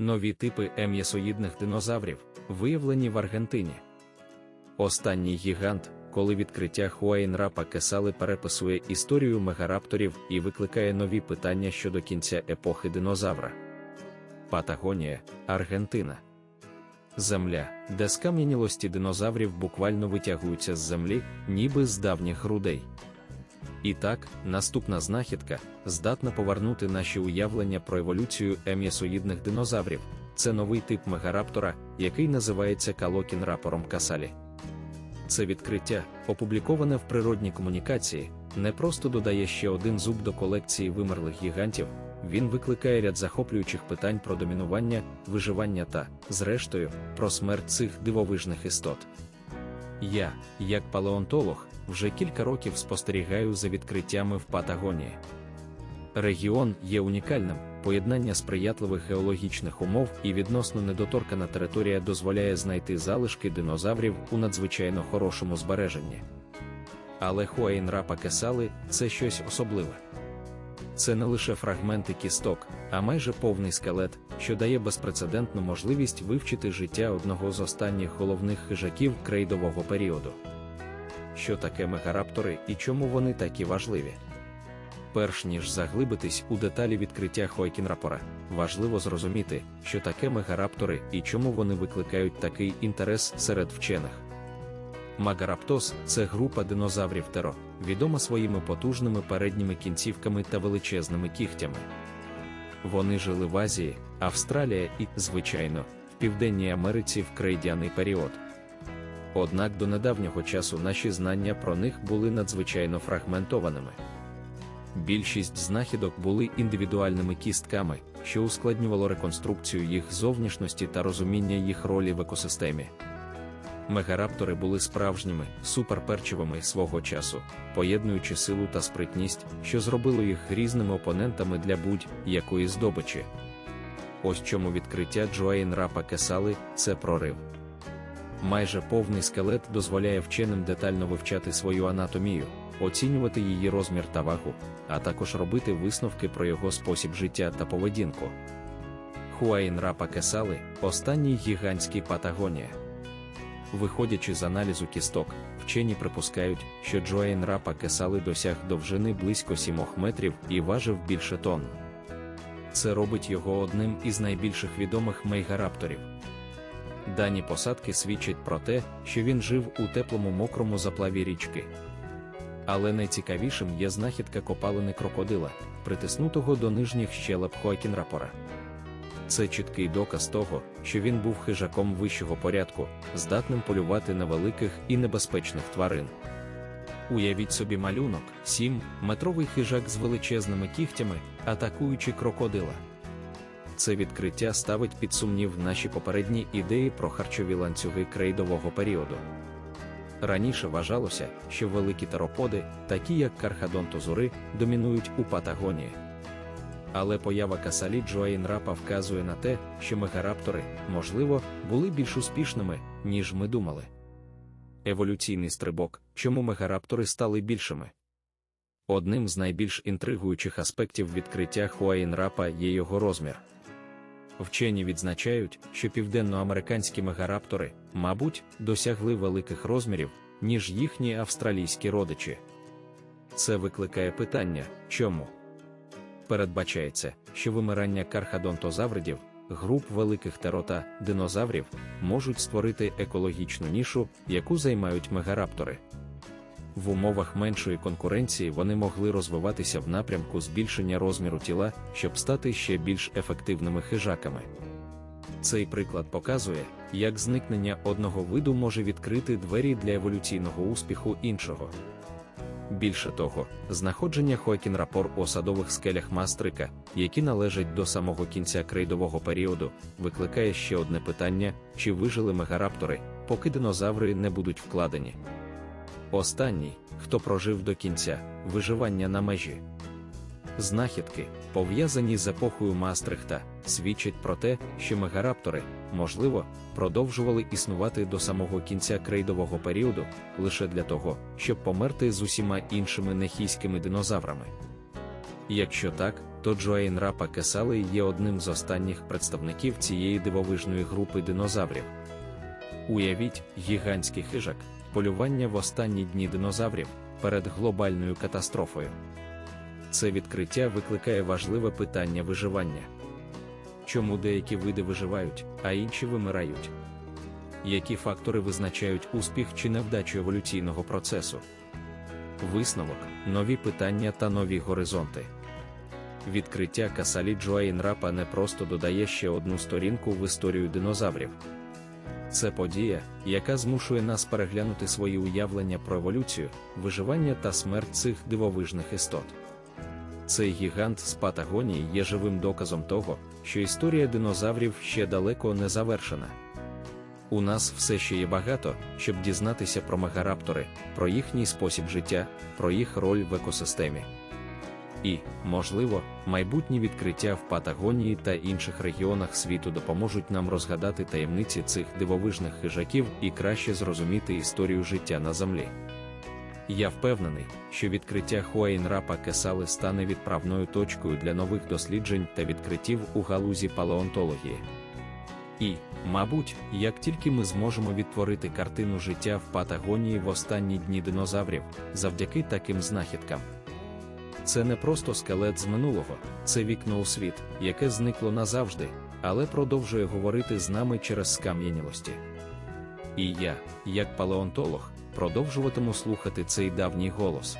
Нові типи ем'ясоїдних динозаврів, виявлені в Аргентині. Останній гігант, коли відкриття Хуаїнрапа Кесали переписує історію мегарапторів і викликає нові питання щодо кінця епохи динозавра. Патагонія, Аргентина. Земля, де скам'янілості динозаврів буквально витягуються з землі, ніби з давніх грудей. І так, наступна знахідка здатна повернути наші уявлення про еволюцію ем'ясоїдних динозаврів. Це новий тип мегараптора, який називається калокін рапором касалі. Це відкриття, опубліковане в природній комунікації, не просто додає ще один зуб до колекції вимерлих гігантів, він викликає ряд захоплюючих питань про домінування, виживання та, зрештою, про смерть цих дивовижних істот. Я, як палеонтолог, вже кілька років спостерігаю за відкриттями в Патагонії. Регіон є унікальним, поєднання сприятливих геологічних умов і відносно недоторкана територія дозволяє знайти залишки динозаврів у надзвичайно хорошому збереженні. Але Хуаїнрапа Кесали це щось особливе. Це не лише фрагменти кісток, а майже повний скелет, що дає безпрецедентну можливість вивчити життя одного з останніх головних хижаків крейдового періоду. Що таке мегараптори і чому вони такі важливі? Перш ніж заглибитись у деталі відкриття Хойкінрапора, важливо зрозуміти, що таке мегараптори і чому вони викликають такий інтерес серед вчених. Магараптос це група динозаврів теро, відома своїми потужними передніми кінцівками та величезними кігтями. Вони жили в Азії, Австралія і, звичайно, в Південній Америці в крейдяний період. Однак до недавнього часу наші знання про них були надзвичайно фрагментованими. Більшість знахідок були індивідуальними кістками, що ускладнювало реконструкцію їх зовнішності та розуміння їх ролі в екосистемі. Мегараптори були справжніми, суперперчивими свого часу, поєднуючи силу та спритність, що зробило їх різними опонентами для будь-якої здобичі. Ось чому відкриття Джоейн Рапа Кесали це прорив. Майже повний скелет дозволяє вченим детально вивчати свою анатомію, оцінювати її розмір та вагу, а також робити висновки про його спосіб життя та поведінку. Хуаїн Рапа Кесали останній гігантський Патагонія. Виходячи з аналізу кісток, вчені припускають, що Джоейн Рапа Кесали досяг довжини близько 7 метрів і важив більше тонн. Це робить його одним із найбільших відомих мейгарапторів. Дані посадки свідчать про те, що він жив у теплому мокрому заплаві річки. Але найцікавішим є знахідка копалини крокодила, притиснутого до нижніх щелеп Хоакінрапора. Це чіткий доказ того, що він був хижаком вищого порядку, здатним полювати на великих і небезпечних тварин. Уявіть собі малюнок, 7-метровий хижак з величезними кігтями, атакуючи крокодила. Це відкриття ставить під сумнів наші попередні ідеї про харчові ланцюги крейдового періоду. Раніше вважалося, що великі тероподи, такі як кархадонтозури, домінують у Патагонії. Але поява касалі Джоейнрапа вказує на те, що мегараптори, можливо, були більш успішними, ніж ми думали. Еволюційний стрибок, чому мегараптори стали більшими. Одним з найбільш інтригуючих аспектів відкриття Хуаїнрапа є його розмір. Вчені відзначають, що південноамериканські мегараптори, мабуть, досягли великих розмірів, ніж їхні австралійські родичі. Це викликає питання, чому? Передбачається, що вимирання кархадонтозавридів, груп великих терота, динозаврів можуть створити екологічну нішу, яку займають мегараптори. В умовах меншої конкуренції вони могли розвиватися в напрямку збільшення розміру тіла, щоб стати ще більш ефективними хижаками. Цей приклад показує, як зникнення одного виду може відкрити двері для еволюційного успіху іншого. Більше того, знаходження Хоакінрапор у осадових скелях Мастрика, які належать до самого кінця крейдового періоду, викликає ще одне питання: чи вижили мегараптори, поки динозаври не будуть вкладені. Останній, хто прожив до кінця, виживання на межі. Знахідки, пов'язані з епохою Мастрихта, свідчать про те, що мегараптори, можливо, продовжували існувати до самого кінця крейдового періоду лише для того, щоб померти з усіма іншими нехійськими динозаврами. Якщо так, то Джоейн Рапа Кесали є одним з останніх представників цієї дивовижної групи динозаврів. Уявіть, гігантський хижак, полювання в останні дні динозаврів перед глобальною катастрофою. Це відкриття викликає важливе питання виживання. Чому деякі види виживають, а інші вимирають? Які фактори визначають успіх чи невдачу еволюційного процесу? Висновок, нові питання та нові горизонти. Відкриття Касалі Джоейн Рапа не просто додає ще одну сторінку в історію динозаврів. Це подія, яка змушує нас переглянути свої уявлення про еволюцію, виживання та смерть цих дивовижних істот. Цей гігант з Патагонії є живим доказом того, що історія динозаврів ще далеко не завершена. У нас все ще є багато, щоб дізнатися про мегараптори, про їхній спосіб життя, про їх роль в екосистемі. І, можливо, майбутні відкриття в Патагонії та інших регіонах світу допоможуть нам розгадати таємниці цих дивовижних хижаків і краще зрозуміти історію життя на землі. Я впевнений, що відкриття Хуаїнрапа Кесали стане відправною точкою для нових досліджень та відкриттів у галузі палеонтології. І, мабуть, як тільки ми зможемо відтворити картину життя в Патагонії в останні дні динозаврів, завдяки таким знахідкам. Це не просто скелет з минулого, це вікно у світ, яке зникло назавжди, але продовжує говорити з нами через скам'янілості. І я, як палеонтолог, продовжуватиму слухати цей давній голос.